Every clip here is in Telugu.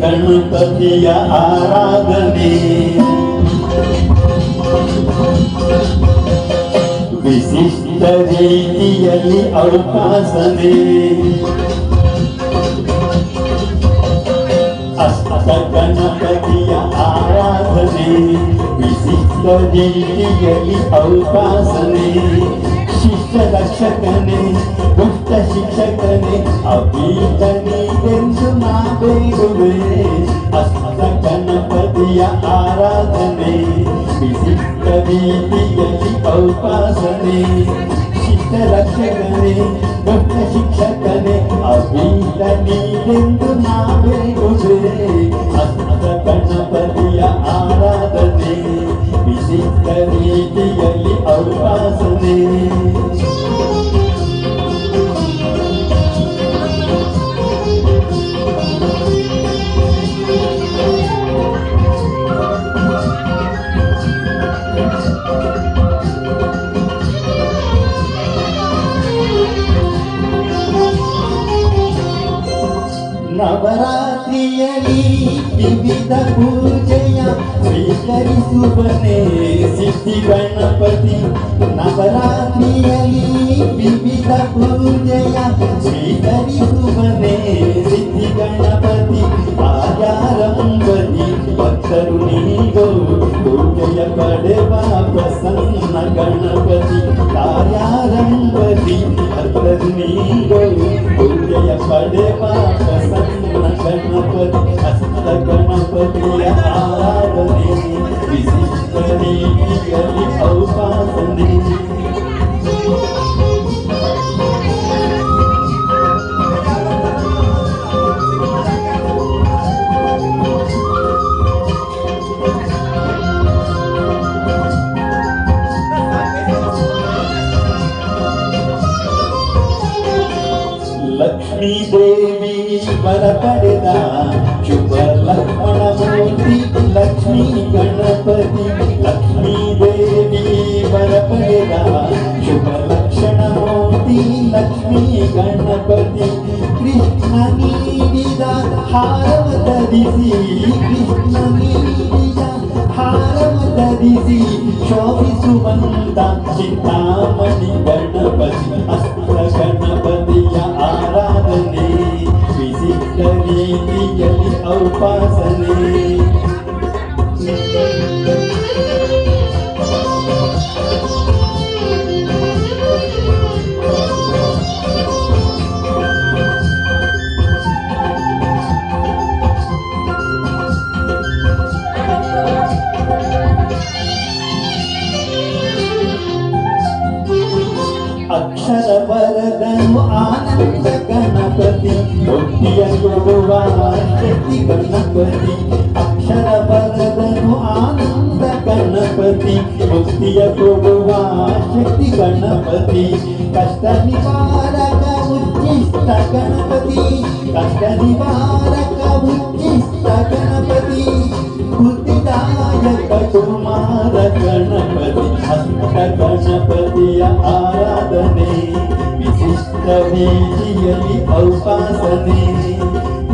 ಗಣಪತಿಯ ಆರಾಧನೆ ವಿಶಿಷ್ಟ ರೀತಿಯಲ್ಲಿ ಅವಕಾಶನೆ ಅಷ್ಟ ಗಣಪತಿಯ ಆರಾಧನೆ ವಿಶಿಷ್ಟ ರೀತಿಯಲ್ಲಿ ಅವಕಾಶನೆ ಶಿಷ್ಟ ರಕ್ಷಕನೇ చిత్త శిక్షకనే అభీతని తెలుసు నా దేవుడే అస్మత గణపతియ ఆరాధనే. విశిష్ట వీతియలి ఔపాసనే చిత్త రక్షకనే భక్త శిక్షకనే అభీతని తెలుసు నా దేవుడే అస్మత గణపతియ ఆరాధనే. విశిష్ట వీతియలి ఔపాసనే ನವರಾತ್ರಿಯಲ್ಲಿ ವಿವಿಧ ಪೂಜೆಯ ಸ್ವೀಕರಿಸುವನೇ ಸಿದ್ಧಿ ಗಣಪತಿ ನವರಾತ್ರಿಯಲ್ಲಿ ವಿವಿಧ ಪೂಜೆಯ ಸ್ವೀಕರಿಸುವನೇ ಸಿದ್ಧಿ ಗಣಪತಿ ಆಯಾರಂಬದಿ ಭಕ್ತರು ನೀಗೋ ಪೂಜೆಯ ಪಡೆವ ಪ್ರಸನ್ನ ಗಣಪತಿ ಕಾರ್ಯಾರಂಭದಿ ಭಕ್ತರು ನೀಗೋ ಪೂಜೆಯ ಪಡೆವ ಪ್ರಸನ್ನ Lord. ಆರಾಧನೆ ವಿಶಿಷ್ಟ ರೀತಿಯಲ್ಲಿ ಔಪಾಸನೆ ಲಕ್ಷ್ಮೀ ದೇವಿ ವರ ಪಡೆದ ಶುಭ ಲಕ್ಷ್ಮಣ ಮೂರ್ತಿ ಲಕ್ಷ್ಮೀ ಗಣಪತಿ ಲಕ್ಷ್ಮೀ ದೇವಿ ವರ ಪಡೆದ ಶುಭ ಲಕ್ಷಣ ಮೂರ್ತಿ ಲಕ್ಷ್ಮೀ ಗಣಪತಿ ಕೃಷ್ಣ ನೀಡಿದ ಹಾರವ ಧರಿಸಿ ಕೃಷ್ಣ ನೀಡಿದ ಹಾರವ ಧರಿಸಿ ಶೋಭಿಸುವಂತ ಚಿಂತಾಮಣಿ ಗಣಪತಿ ಅಸ್ತ್ರ ಗಣಪತಿಯ أكثر بردا وأعلى ಭಕ್ತಿಯ ಕೊಡುವ ಶಕ್ತಿ ಗಣಪತಿ ಅಕ್ಷರ ಬರದನು ಆನಂದ ಗಣಪತಿ ಮುಕ್ತಿಯ ಕೊಡುವ ಶಕ್ತಿ ಗಣಪತಿ ಕಷ್ಟ ನಿವಾರಕ ಉಚ್ಚಿಷ್ಟ ಗಣಪತಿ ಕಷ್ಟ ನಿವಾರಕ ಉಚ್ಚಿಷ್ಟ ಗಣಪತಿ ಬುದ್ಧಿದಾಯಕ ಕುಮಾರ ಗಣಪತಿ ಹಸ್ತ ಗಣಪತಿಯ ಆರಾಧನೆ ವಿಶಿಷ್ಟ ರೀತಿಯಲ್ಲಿ ಔಪಾಸನೆ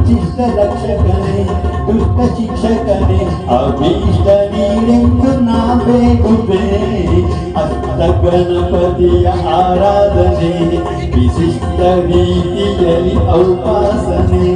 ಚಿತ್ತ ರಕ್ಷಕನೇ ದುಷ್ಟ ಶಿಕ್ಷಕನೇ ಅಭೀಷ್ಟ ನೀರೆಂದು ನಾ ಬೇಡುವೆ ಹಸ್ತ ಗಣಪತಿಯ ಆರಾಧನೆ ವಿಶಿಷ್ಟ ರೀತಿಯಲ್ಲಿ ಔಪಾಸನೆ